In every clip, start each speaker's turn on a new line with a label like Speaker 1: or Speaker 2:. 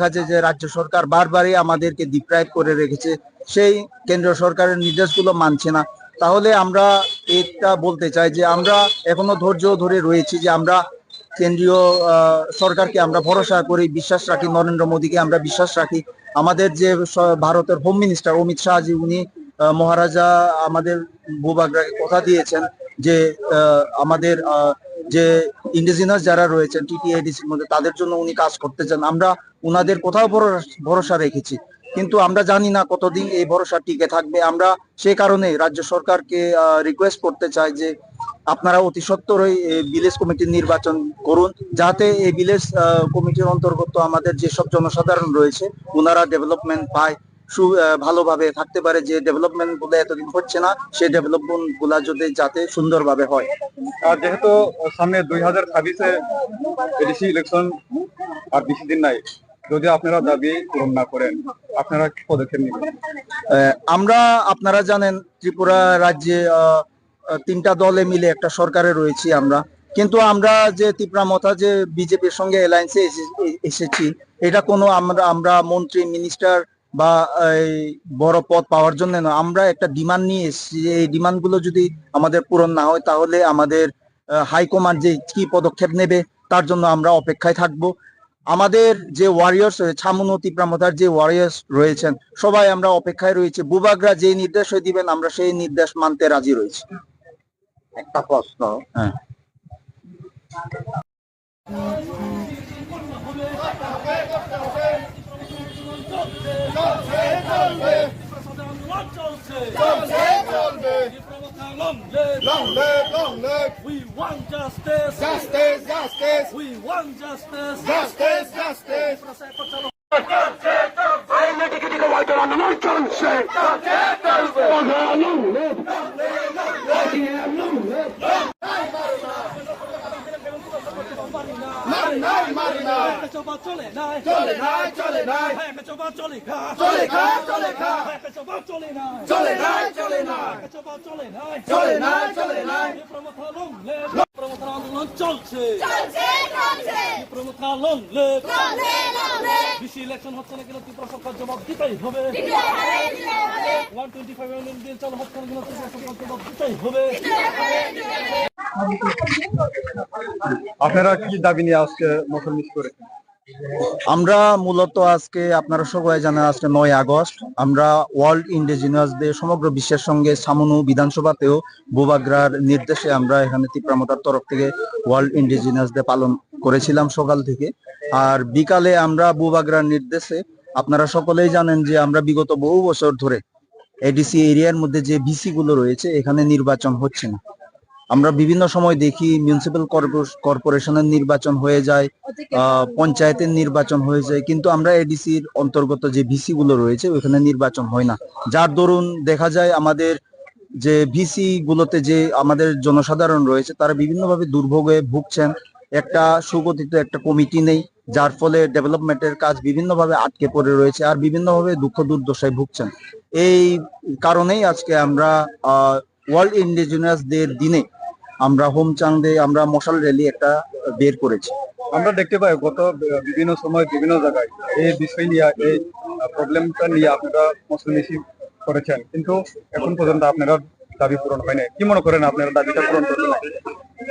Speaker 1: যায় যে রাজ্য সরকার বারবারই আমাদেরকে ডিপ্রাইভ করে রেখেছে সেই কেন্দ্র সরকারের নির্দেশগুলো মানছে না। তাহলে আমরা এটা বলতে চাই যে আমরা এখনও ধৈর্য ধরে রয়েছি যে আমরা কেন্দ্রীয় সরকারকে আমরা ভরসা করি বিশ্বাস রাখি নরেন্দ্র মোদীকে আমরা বিশ্বাস রাখি। আমাদের যে ভারতের হোম মিনিস্টার অমিত শাহজি উনি মহারাজা আমাদের ভূভাগরাকে কথা দিয়েছেন যে আমাদের আহ, যে ইন্ডিজিনাস যারা রয়েছেন টিটিআইডিসির মধ্যে, তাদের জন্য উনি কাজ করতে চান আমরা উনাদের কোথাও ভরসা- রেখেছি। কিন্তু আমরা জানি না কতদিন এই ভরসা টিকে থাকবে। আমরা সে কারণে রাজ্য সরকারকে রিকোয়েস্ট করতে চাই যে আপনারা অতি সত্তরই ভিলেজ কমিটির নির্বাচন করুন, যাতে এই ভিলেজ কমিটির অন্তর্গত আমাদের যেসব জনসাধারণ রয়েছে ওনারা ডেভেলপমেন্ট পায়। সু ভালোভাবে থাকতে পারে যে ডেভেলপমেন্টগুলো এতদিন হচ্ছে না সেই ডেভেলপমেন্টগুলা যদি যাতে সুন্দরভাবে হয়।
Speaker 2: আর যেহেতু সামনে দুই হাজার ছাব্বিশে এডিসি ইলেকশন আর বেশি দিন নাই যদি আপনারা দাবি পূরণ না করেন আপনারা কি পদক্ষেপ নেবেন?
Speaker 1: আমরা আপনারা জানেন ত্রিপুরা রাজ্যে তিনটা দলে মিলে একটা সরকারে রয়েছি আমরা। কিন্তু আমরা যে ত্রিপুরামথা যে বিজেপির সঙ্গে অ্যালায়েন্সে এসেছি এটা কোনো আমরা আমরা মন্ত্রী মিনিস্টার বা এই বড় পদ পাওয়ার জন্য না, আমরা একটা ডিমান্ড নিয়ে এসেছি এই ডিমান্ডগুলো যদি আমাদের পূরণ না হয় তাহলে আমাদের হাইকমান্ড যে কি পদক্ষেপ নেবে তার জন্য আমরা অপেক্ষায় থাকব। আমাদের যে ওয়ারিয়ার্স ছামুন ত্রিপুরামথার যে ওয়ারিয়ার্স রয়েছেন, সবাই আমরা অপেক্ষায় রয়েছে। বুবাগরা যে নির্দেশ হয়ে দিবেন, আমরা সেই নির্দেশ মানতে রাজি রয়েছি।
Speaker 2: একটা প্রশ্ন।
Speaker 1: হ্যাঁ।
Speaker 3: চলছে long চলবে We want justice, justice, justice. We want justice. Justice, justice. We want justice. Justice, justice. চোপা চলে নাই চলে নাই চলে নাই চোপা চলে খা চলে খা চলে খা চোপা চলে নাই চলে নাই চলে নাই চোপা চলে নাই চলে নাই চলে নাই প্রমথা লং প্রমথা আন্দোলন চলছে।
Speaker 4: চলছে চলছে।
Speaker 3: প্রমথা লং লে
Speaker 4: চলে চলে
Speaker 3: বেশি ইলেকশন হচ্ছে না কেন ত্রিপুরা সরকার জবাব দিতেই হবে। চালু হচ্ছে না কেন ত্রিপুরা সরকার জবাব দিতেই হবে।
Speaker 2: আপনারা কি দাবি নিয়ে আজকে মতন মিস করেছেন?
Speaker 1: আমরা মূলত আজকে আপনারা সবাই জানেন আজকে নয় আগস্ট। আমরা ওয়ার্ল্ড ইন্ডিজিনিয়াস ডে সমগ্র বিশ্বের সঙ্গে সামনু বিধানসভাতেও বুবাগ্রার নির্দেশে আমরা এখানে ত্রিপ্রামতার তরফ থেকে ওয়ার্ল্ড ইন্ডিজিনিয়াস ডে পালন করেছিলাম সকাল থেকে। আর বিকালে আমরা বুবাগ্রার নির্দেশে, আপনারা সকলেই জানেন যে আমরা বিগত বহু বছর ধরে এডিসি এরিয়ার মধ্যে যে ভিসি গুলো রয়েছে, এখানে নির্বাচন হচ্ছে না। আমরা বিভিন্ন সময় দেখি মিউনিসিপ্যাল কর্পোরেশনের নির্বাচন হয়ে যায় পঞ্চায়েতের নির্বাচন হয়ে যায়, কিন্তু আমরা এডিসির অন্তর্গত যে ভিসি গুলো রয়েছে, ওখানে নির্বাচন হয় না। যার দরুন দেখা যায় আমাদের যে ভিসি গুলোতে যে আমাদের জনসাধারণ রয়েছে, তারা বিভিন্নভাবে দুর্ভোগে ভুগছেন। একটা সুগঠিত একটা কমিটি নেই, যার ফলে ডেভেলপমেন্টের কাজ বিভিন্নভাবে আটকে পড়ে রয়েছে আর বিভিন্নভাবে দুঃখ দুর্দশায় ভুগছেন। এই কারণেই আজকে আমরা ওয়ার্ল্ড ইন্ডিজিনাস ডের দিনে আমরা হোম চান্দে আমরা মশাল র্যালি একটা বের করেছি।
Speaker 2: আমরা দেখতে পাই গত বিভিন্ন সময় বিভিন্ন জায়গায় এই বিষয় নিয়ে এই প্রবলেমটা নিয়ে আপনারা মশল মিছিল করেছেন। কিন্তু এখন পর্যন্ত আপনারা দাবি পূরণ হয়নি কি মনে করেন আপনারা দাবিটা পূরণ করবেন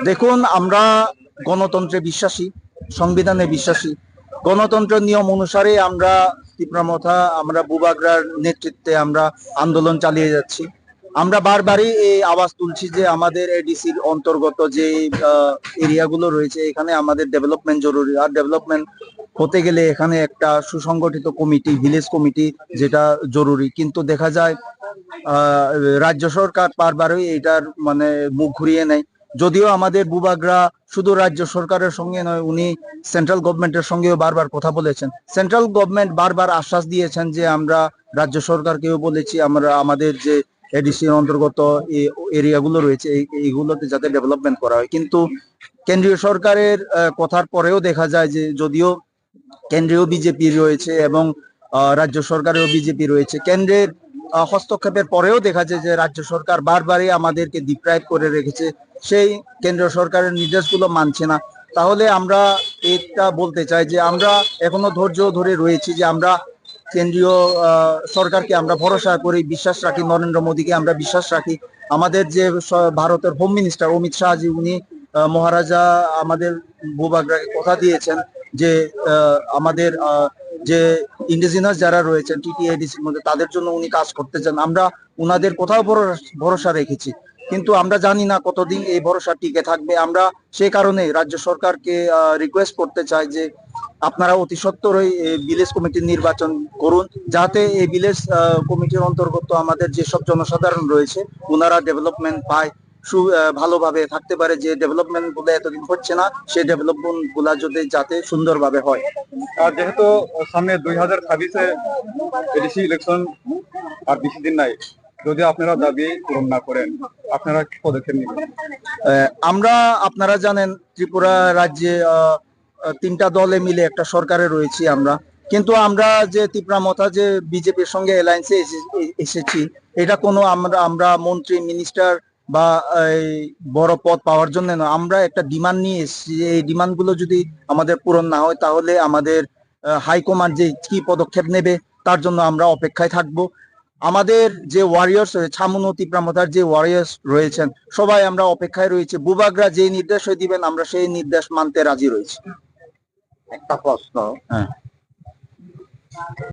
Speaker 1: দেখুন আমরা গণতন্ত্রে বিশ্বাসী সংবিধানে বিশ্বাসী। গণতন্ত্রের নিয়ম অনুসারে আমরা তীব্রমথা আমরা বুবাগ্রার নেতৃত্বে আমরা আন্দোলন চালিয়ে যাচ্ছি। আমরা বারবারই এই আওয়াজ তুলছি যে আমাদের এডিসির অন্তর্গত যে এরিয়াগুলো রয়েছে, এখানে আমাদের ডেভেলপমেন্ট জরুরি। আর ডেভেলপমেন্ট হতে গেলে এখানে একটা সুসংগঠিত কমিটি ভিলেজ কমিটি যেটা জরুরি। কিন্তু দেখা যায় রাজ্য সরকার বারবারই এটার মানে মুখ ঘুরিয়ে নেয়। যদিও আমাদের বুবাগরা শুধু রাজ্য সরকারের সঙ্গে নয়, উনি সেন্ট্রাল গভর্নমেন্টের সঙ্গেও বারবার কথা বলেছেন। সেন্ট্রাল গভর্নমেন্ট বারবার আশ্বাস দিয়েছেন যে আমরা রাজ্য সরকারকেও বলেছি, আমরা আমাদের যে এডিসির অন্তর্গত এই এরিয়াগুলো রয়েছে এইগুলোতে যাতে ডেভেলপমেন্ট করা হয়। কিন্তু কেন্দ্রীয় সরকারের কথার পরেও দেখা যায় যে যদিও কেন্দ্রীয় বিজেপি রয়েছে এবং রাজ্য সরকারেও বিজেপি রয়েছে, কেন্দ্রের হস্তক্ষেপের পরেও দেখা যায় যে রাজ্য সরকার বারবারই আমাদেরকে ডিপ্রাইভ করে রেখেছে। সেই কেন্দ্র সরকারের নির্দেশগুলো মানছে না। তাহলে আমরা এটা বলতে চাই যে আমরা এখনও ধৈর্য ধরে রয়েছি যে আমরা কেন্দ্রীয় সরকারকে আমরা ভরসা করি, বিশ্বাস রাখি, নরেন্দ্র মোদীকে আমরা বিশ্বাস রাখি। আমাদের যে ভারতের হোম মিনিস্টার অমিত শাহজি উনি মহারাজা আমাদের ভূভাগরাকে কথা দিয়েছেন যে আমাদের যে ইন্ডিজিনাস যারা রয়েছেন টিটিএডিসির মধ্যে, তাদের জন্য উনি কাজ করতে চান। আমরা উনাদের কোথাও ভরসা রেখেছি। কিন্তু আমরা জানি না কতদিন এই ভরসা টিকে থাকবে। আমরা সে কারণে রাজ্য সরকারকে রিকোয়েস্ট করতে চাই যে আপনারা অতি সত্তরই ভিলেজ কমিটির নির্বাচন করুন, যাতে এই ভিলেজ কমিটির অন্তর্গত আমাদের যেসব জনসাধারণ রয়েছে, ওনারা ডেভেলপমেন্ট পায়, সু ভালোভাবে থাকতে পারে। যে ডেভেলপমেন্টগুলো এতদিন হচ্ছে না সেই ডেভেলপমেন্টগুলা যদি যাতে সুন্দরভাবে হয়।
Speaker 2: আর যেহেতু সামনে দুই হাজার ছাব্বিশে ইলেকশন আর বেশি দিন নাই যদি আপনারা দাবি পূরণ না করেন, আপনারা কি পদক্ষেপ নেবেন?
Speaker 1: আমরা, আপনারা জানেন, ত্রিপুরা রাজ্যে তিনটা দলে মিলে একটা সরকারে রয়েছি আমরা। কিন্তু আমরা যে ত্রিপুরা মথা যে বিজেপির সঙ্গে অ্যালায়েন্সে এসেছি, এটা কোনো আমরা আমরা মন্ত্রী মিনিস্টার বা এই বড় পদ পাওয়ার জন্য না। আমরা একটা ডিমান্ড নিয়ে এসেছি এই ডিমান্ডগুলো যদি আমাদের পূরণ না হয়, তাহলে আমাদের হাইকমান্ড যে কি পদক্ষেপ নেবে, তার জন্য আমরা অপেক্ষায় থাকব। আমাদের যে ওয়ারিয়ার্স ছামুনতি প্রামতার যে ওয়ারিয়ার্স রয়েছেন সবাই আমরা অপেক্ষায় রয়েছে। বুবাগরা যে নির্দেশ দিবেন আমরা সেই নির্দেশ মানতে রাজি রয়েছি।
Speaker 5: একটা প্রশ্ন।
Speaker 1: হ্যাঁ।